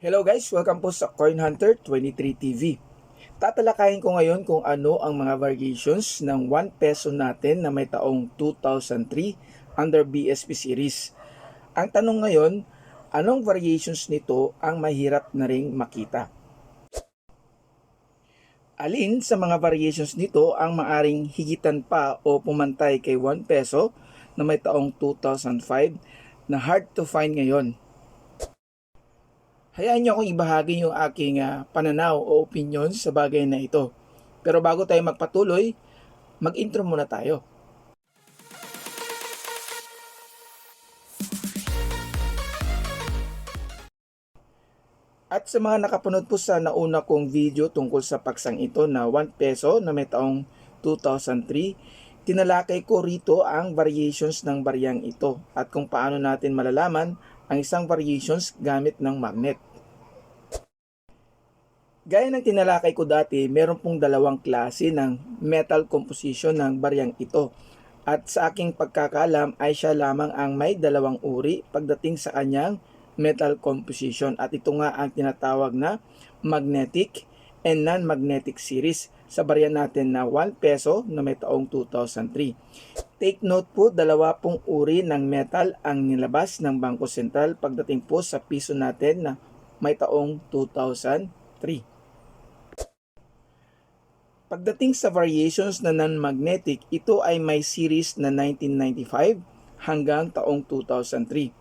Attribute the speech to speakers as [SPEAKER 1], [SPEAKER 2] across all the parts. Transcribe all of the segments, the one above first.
[SPEAKER 1] Hello guys, welcome po sa Coin Hunter 23 TV. Tatalakayin ko ngayon kung ano ang mga variations ng 1 peso natin na may taong 2003 under BSP series. Ang tanong ngayon, anong variations nito ang mahirap na ring makita? Alin sa mga variations nito ang maaring higitan pa o pumantay kay 1 peso na may taong 2005 na hard to find ngayon? Hayaan niyo akong ibahagi yung aking ah, pananaw o opinion sa bagay na ito. Pero bago tayo magpatuloy, mag-intro muna tayo. At sa mga nakapanood po sa nauna kong video tungkol sa paksang ito na 1 peso na may taong 2003, tinalakay ko rito ang variations ng baryang ito at kung paano natin malalaman ang isang variations gamit ng magnet. Gaya ng tinalakay ko dati, meron pong dalawang klase ng metal composition ng baryang ito. At sa aking pagkakalam ay siya lamang ang may dalawang uri pagdating sa kanyang metal composition. At ito nga ang tinatawag na magnetic and non-magnetic series sa barya natin na 1 peso na may taong 2003. Take note po, dalawa pong uri ng metal ang nilabas ng Bangko Sentral pagdating po sa piso natin na may taong 2003. Pagdating sa variations na non-magnetic, ito ay may series na 1995 hanggang taong 2003.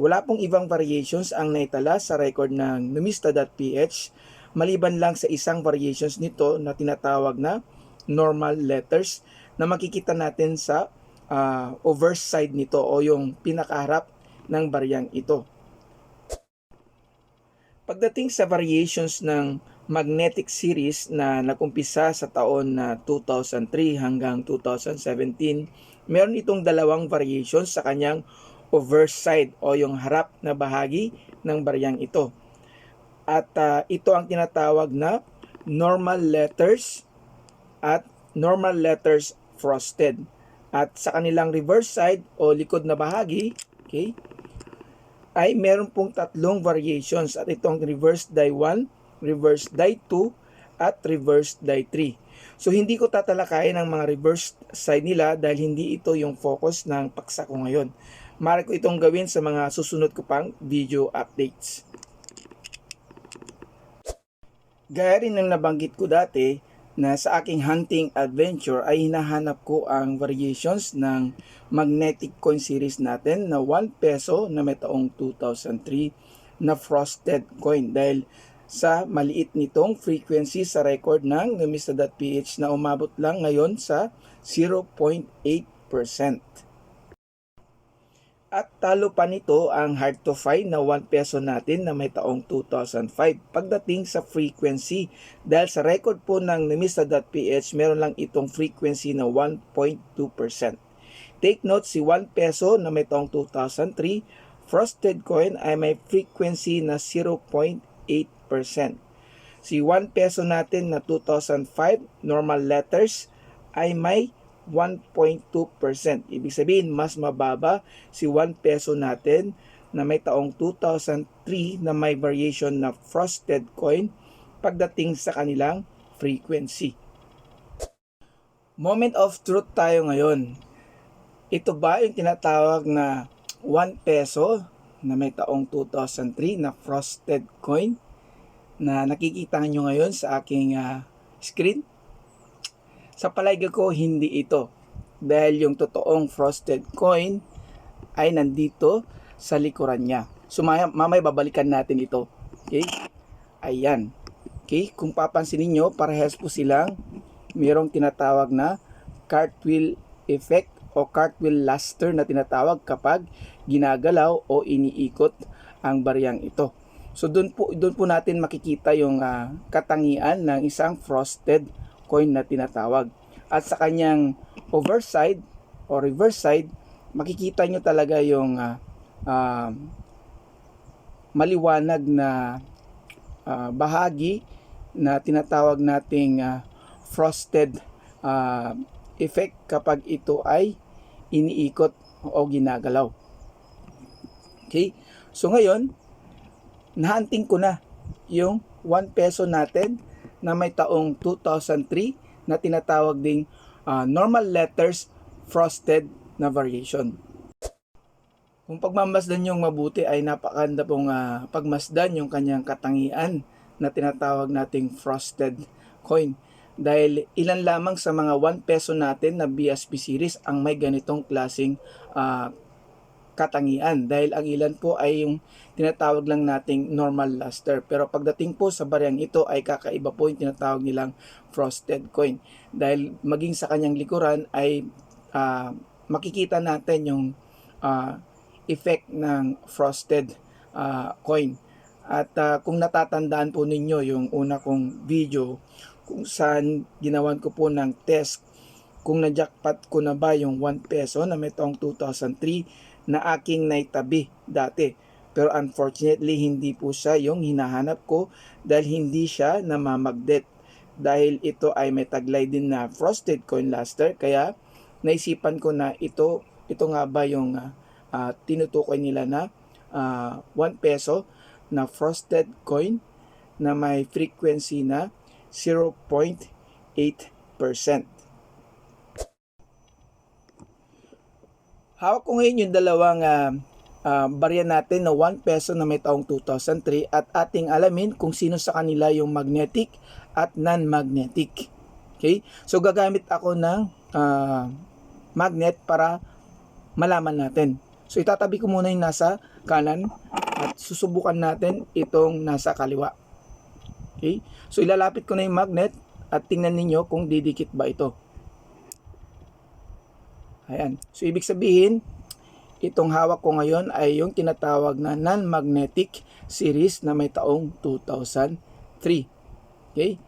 [SPEAKER 1] Wala pong ibang variations ang naitala sa record ng numista.ph maliban lang sa isang variations nito na tinatawag na normal letters na makikita natin sa uh, overside side nito o yung pinakaharap ng baryang ito. Pagdating sa variations ng magnetic series na nakumpisa sa taon na 2003 hanggang 2017, meron itong dalawang variations sa kanyang overside o yung harap na bahagi ng baryang ito. At uh, ito ang tinatawag na normal letters at normal letters frosted. At sa kanilang reverse side o likod na bahagi, okay, ay meron pong tatlong variations at itong reverse die 1, reverse die 2, at reverse die 3. So hindi ko tatalakayin ang mga reverse side nila dahil hindi ito yung focus ng paksa ko ngayon. Mari ko itong gawin sa mga susunod ko pang video updates. Gaya rin ng nabanggit ko dati, na sa aking hunting adventure ay hinahanap ko ang variations ng magnetic coin series natin na 1 peso na may taong 2003 na frosted coin dahil sa maliit nitong frequency sa record ng numista.ph na umabot lang ngayon sa 0.8%. At talo pa nito ang hard to find na 1 peso natin na may taong 2005 pagdating sa frequency. Dahil sa record po ng nemista.ph, meron lang itong frequency na 1.2%. Take note, si 1 peso na may taong 2003, frosted coin ay may frequency na 0.8%. Si 1 peso natin na 2005, normal letters, ay may 1.2%. Ibig sabihin, mas mababa si 1 peso natin na may taong 2003 na may variation na frosted coin pagdating sa kanilang frequency. Moment of truth tayo ngayon. Ito ba yung tinatawag na 1 peso na may taong 2003 na frosted coin na nakikita nyo ngayon sa aking uh, screen? Sa palagay ko, hindi ito. Dahil yung totoong frosted coin ay nandito sa likuran niya. So mamay babalikan natin ito. Okay? Ayan. Okay? Kung papansin niyo parehas po silang mayroong tinatawag na cartwheel effect o cartwheel luster na tinatawag kapag ginagalaw o iniikot ang baryang ito. So doon po doon po natin makikita yung uh, katangian ng isang frosted coin na tinatawag. At sa kanyang overside o reverse side, makikita nyo talaga yung uh, uh, maliwanag na uh, bahagi na tinatawag nating uh, frosted uh, effect kapag ito ay iniikot o ginagalaw. Okay? So ngayon, nahanting ko na yung 1 peso natin na may taong 2003 na tinatawag ding ah, normal letters frosted na variation. Kung pagmamasdan yung mabuti ay napakanda pong ah, pagmasdan yung kanyang katangian na tinatawag nating frosted coin. Dahil ilan lamang sa mga 1 peso natin na BSP series ang may ganitong klasing ah, katangian. Dahil ang ilan po ay yung tinatawag lang nating normal luster. Pero pagdating po sa barang ito ay kakaiba po yung tinatawag nilang frosted coin. Dahil maging sa kanyang likuran ay ah, makikita natin yung ah, effect ng frosted ah, coin. At ah, kung natatandaan po ninyo yung una kong video kung saan ginawan ko po ng test kung na-jackpot ko na ba yung 1 peso na may taong 2003 na aking naitabi dati. Pero unfortunately, hindi po siya yung hinahanap ko dahil hindi siya namamagnet. Dahil ito ay may taglay din na frosted coin luster. Kaya naisipan ko na ito, ito nga ba yung ah, tinutukoy nila na ah, 1 peso na frosted coin na may frequency na 0.8%. Hawak ko ngayon yung dalawang ah, ah, barya natin na 1 peso na may taong 2003 at ating alamin kung sino sa kanila yung magnetic at non-magnetic. Okay? So gagamit ako ng ah, magnet para malaman natin. So itatabi ko muna yung nasa kanan at susubukan natin itong nasa kaliwa. Okay? So ilalapit ko na yung magnet at tingnan ninyo kung didikit ba ito. Ayan. So, ibig sabihin, itong hawak ko ngayon ay yung tinatawag na non-magnetic series na may taong 2003. Okay?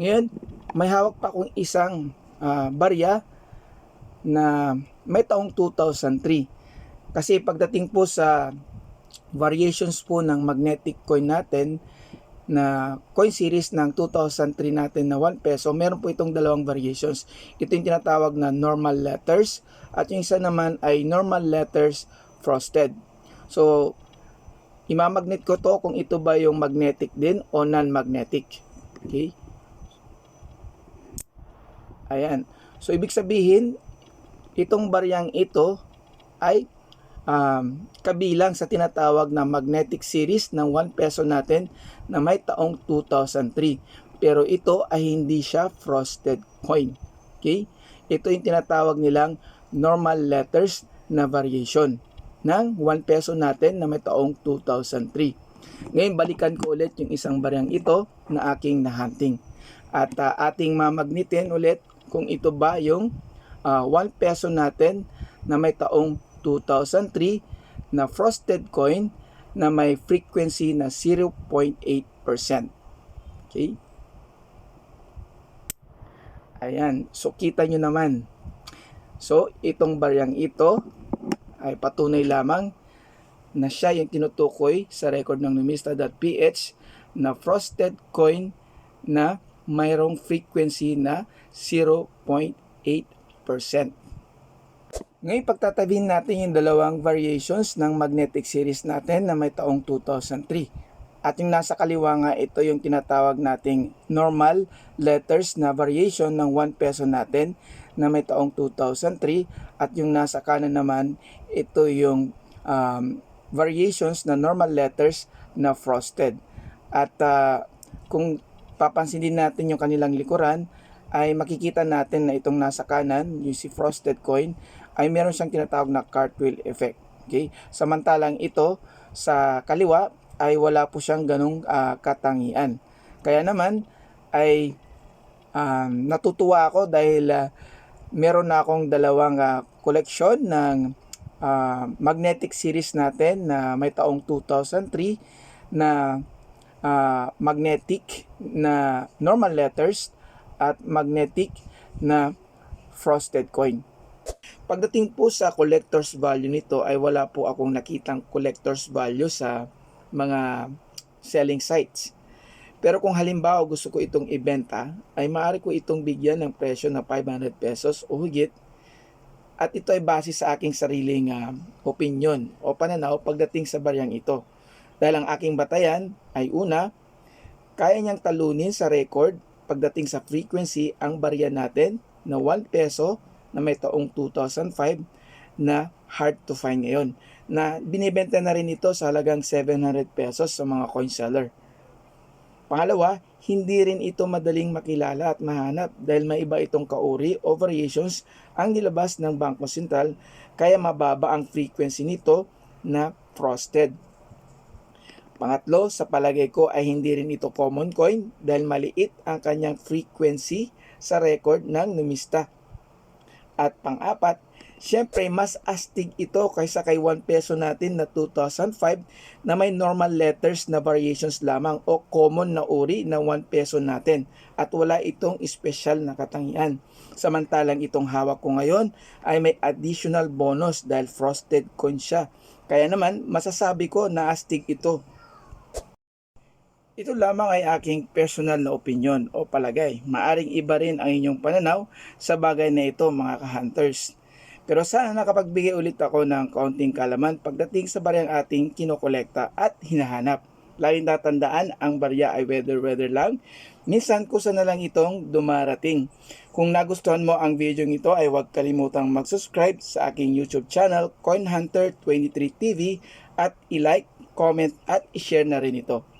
[SPEAKER 1] Ngayon, may hawak pa akong isang ah, barya na may taong 2003. Kasi pagdating po sa variations po ng magnetic coin natin, na coin series ng 2003 natin na 1 peso, meron po itong dalawang variations. Ito yung tinatawag na normal letters at yung isa naman ay normal letters frosted. So, imamagnet ko to kung ito ba yung magnetic din o non-magnetic. Okay? Ayan. So, ibig sabihin, itong baryang ito ay um, kabilang sa tinatawag na magnetic series ng 1 peso natin na may taong 2003. Pero ito ay hindi siya frosted coin. Okay? Ito yung tinatawag nilang normal letters na variation ng 1 peso natin na may taong 2003. Ngayon balikan ko ulit yung isang baryang ito na aking nahunting. At uh, ating mamagnetin ulit kung ito ba yung uh, 1 peso natin na may taong 2003 na frosted coin na may frequency na 0.8%. Okay? Ayan. So, kita nyo naman. So, itong baryang ito ay patunay lamang na siya yung tinutukoy sa record ng numista.ph na frosted coin na mayroong frequency na 0.8%. Ngayon pagtatabihin natin yung dalawang variations ng magnetic series natin na may taong 2003. At yung nasa kaliwa nga ito yung tinatawag nating normal letters na variation ng 1 peso natin na may taong 2003 at yung nasa kanan naman ito yung um, variations na normal letters na frosted. At uh, kung papansin din natin yung kanilang likuran ay makikita natin na itong nasa kanan, yung si frosted coin, ay meron siyang tinatawag na cartwheel effect. Okay? Samantalang ito sa kaliwa ay wala po siyang ganong uh, katangian. Kaya naman ay um, natutuwa ako dahil uh, meron na akong dalawang uh, koleksyon ng uh, magnetic series natin na may taong 2003 na uh, magnetic na normal letters at magnetic na frosted coin. Pagdating po sa collector's value nito ay wala po akong nakitang collector's value sa mga selling sites. Pero kung halimbawa gusto ko itong ibenta, ay maaari ko itong bigyan ng presyo na 500 pesos o higit. At ito ay base sa aking sariling uh, opinion o pananaw pagdating sa baryang ito. Dahil ang aking batayan ay una, kaya niyang talunin sa record pagdating sa frequency ang barya natin na 1 peso na may taong 2005 na hard to find ngayon na binibenta na rin ito sa halagang 700 pesos sa mga coin seller. Pangalawa, hindi rin ito madaling makilala at mahanap dahil may iba itong kauri o variations ang nilabas ng Bangko Sentral kaya mababa ang frequency nito na frosted. Pangatlo, sa palagay ko ay hindi rin ito common coin dahil maliit ang kanyang frequency sa record ng numista. At pang-apat, syempre mas astig ito kaysa kay 1 peso natin na 2005 na may normal letters na variations lamang o common na uri na 1 peso natin at wala itong special na katangian. Samantalang itong hawak ko ngayon ay may additional bonus dahil frosted coin siya. Kaya naman masasabi ko na astig ito. Ito lamang ay aking personal na opinion o palagay. Maaring iba rin ang inyong pananaw sa bagay na ito mga ka-hunters. Pero sana nakapagbigay ulit ako ng kaunting kalaman pagdating sa baryang ating kinokolekta at hinahanap. Laging tatandaan, ang barya ay weather-weather lang. Minsan kusa na lang itong dumarating. Kung nagustuhan mo ang video ito ay huwag kalimutang mag-subscribe sa aking YouTube channel, Coin Hunter 23 TV at i-like, comment at i-share na rin ito.